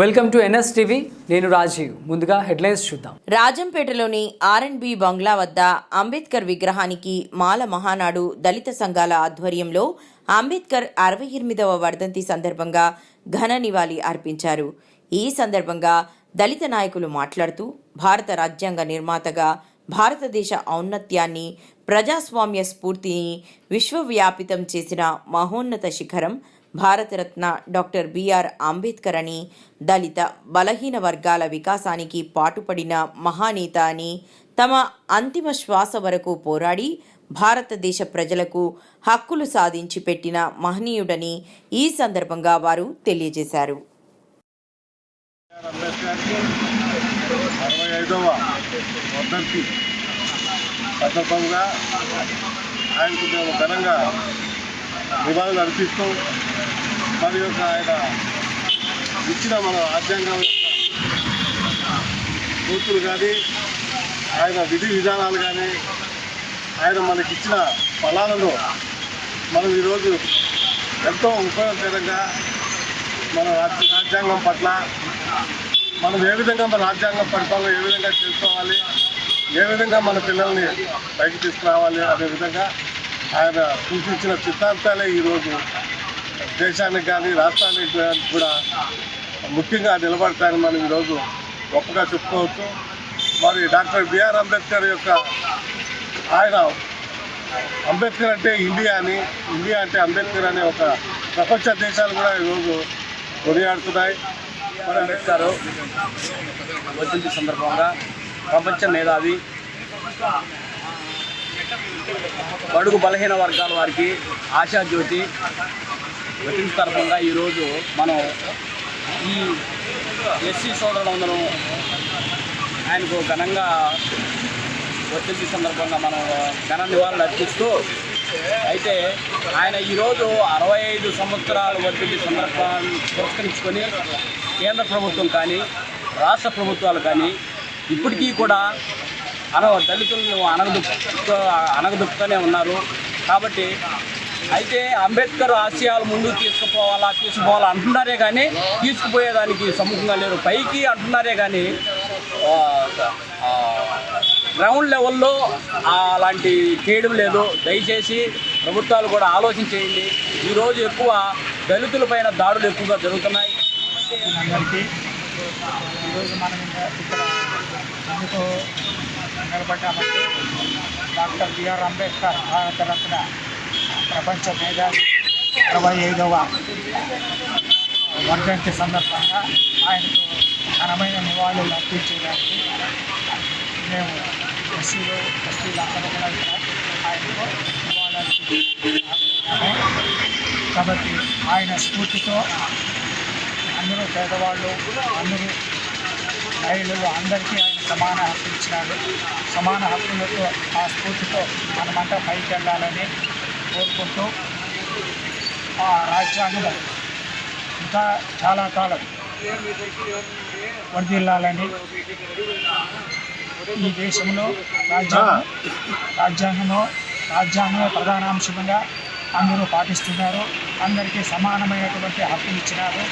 Welcome to NS TV. నేను రాజీవ్. ముందుగా headlines చూద్దాం. రాజంపేటలోని ఆర్ఎండ్బి బంగ్లా వద్ద అంబేద్కర్ విగ్రహానికి మాల మహానాడు దళిత సంఘాల ఆధ్వర్యంలో అంబేద్కర్ అరవై ఎనిమిదవ వర్ధంతి సందర్భంగా ఘన నివాళి అర్పించారు. ఈ సందర్భంగా దళిత నాయకులు మాట్లాడుతూ భారత రాజ్యాంగ నిర్మాతగా భారతదేశ ఔన్నత్యాన్ని ప్రజాస్వామ్య స్ఫూర్తిని విశ్వవ్యాపితం చేసిన మహోన్నత శిఖరం భారతరత్న డాక్టర్ బిఆర్ అంబేద్కర్ అని దళిత బలహీన వర్గాల వికాసానికి పాటుపడిన మహానేత అని తమ అంతిమ శ్వాస వరకు పోరాడి భారతదేశ ప్రజలకు హక్కులు సాధించి పెట్టిన మహనీయుడని ఈ సందర్భంగా వారు తెలియజేశారు. సందర్భంగా ఆయనకు మేము ఘనంగా నివాళులు అర్పిస్తూ మరి యొక్క ఆయన ఇచ్చిన మన రాజ్యాంగం యొక్క కూతురు కానీ ఆయన విధి విధానాలు కానీ ఆయన మనకిచ్చిన ఫలాలను మనం ఈరోజు ఎంతో ఉపయోగకరంగా మన రాజ్యాంగం పట్ల మనం ఏ విధంగా మన రాజ్యాంగం పరిపాలన ఏ విధంగా చేసుకోవాలి ఏ విధంగా మన పిల్లల్ని పైకి తీసుకురావాలి అనే విధంగా ఆయన సూచించిన సిద్ధాంతాలే ఈరోజు దేశానికి కానీ రాష్ట్రానికి కానీ కూడా ముఖ్యంగా నిలబడతాయని మనం ఈరోజు గొప్పగా చెప్పుకోవచ్చు. మరి డాక్టర్ బిఆర్ అంబేద్కర్ యొక్క ఆయన అంబేద్కర్ అంటే ఇండియా అని ఇండియా అంటే అంబేద్కర్ అనే ఒక ప్రపంచ దేశాలు కూడా ఈరోజు కొనియాడుతున్నాయి. మరి అంబేద్కర్ వర్ధంతి సందర్భంగా ప్రపంచ మేధావి బడుగు బలహీన వర్గాల వారికి ఆశాజ్యోతి వర్ధంతి తరఫుగా ఈరోజు మనం ఈ ఎస్సీ సోదరులందరూ ఆయనకు ఘనంగా వర్ధంతి సందర్భంగా మనం ఘన నివారణ అర్పిస్తూ అయితే ఆయన ఈరోజు అరవై ఐదు సంవత్సరాలు వర్ధంతి సందర్భాన్ని పురస్కరించుకొని కేంద్ర ప్రభుత్వం కానీ రాష్ట్ర ప్రభుత్వాలు కానీ ఇప్పటికీ కూడా అన దళితులను అనగదు అనగదుప్పుతూనే ఉన్నారు. కాబట్టి అయితే అంబేద్కర్ ఆశయాలు ముందుకు తీసుకుపోవాలా తీసుకుపోవాలా అంటున్నారే కానీ తీసుకుపోయేదానికి సముఖంగా లేరు. పైకి అంటున్నారే కానీ గ్రౌండ్ లెవెల్లో అలాంటి చేయడం లేదు. దయచేసి ప్రభుత్వాలు కూడా ఆలోచించేయండి ఈరోజు ఎక్కువ దళితులపైన దాడులు ఎక్కువగా జరుగుతున్నాయి. అందరికీ ఈరోజు మనం ఇక్కడ నిలబడ్డామంటే doctor B R Ambedkar Bharat Ratna ప్రపంచ మేధావి అరవై ఐదవ వర్ధంతి సందర్భంగా ఆయనకు ఘనమైన నివాళులు అర్పించేదానికి మేము ఎస్సీలు ఎస్టీలు అందరూ కూడా ఆయనకు నివాళులు కాబట్టి ఆయన స్ఫూర్తితో అందరూ పేదవాళ్ళు అందరూ మహిళలు అందరికీ ఆయన సమాన హక్కు ఇచ్చినాడు. సమాన హక్కులతో ఆ స్ఫూర్తితో మనమంతా పైకి వెళ్ళాలని కోరుకుంటూ ఆ రాజ్యాంగం ఇంకా చాలా కాలం వర్ధిల్లాలని ఈ దేశంలో రాజ్యాంగం రాజ్యాంగంలో రాజ్యాంగమే ప్రధానాంశంగా అందరూ పాటిస్తున్నారు. అందరికీ సమానమైనటువంటి హక్కులు ఇచ్చినారు.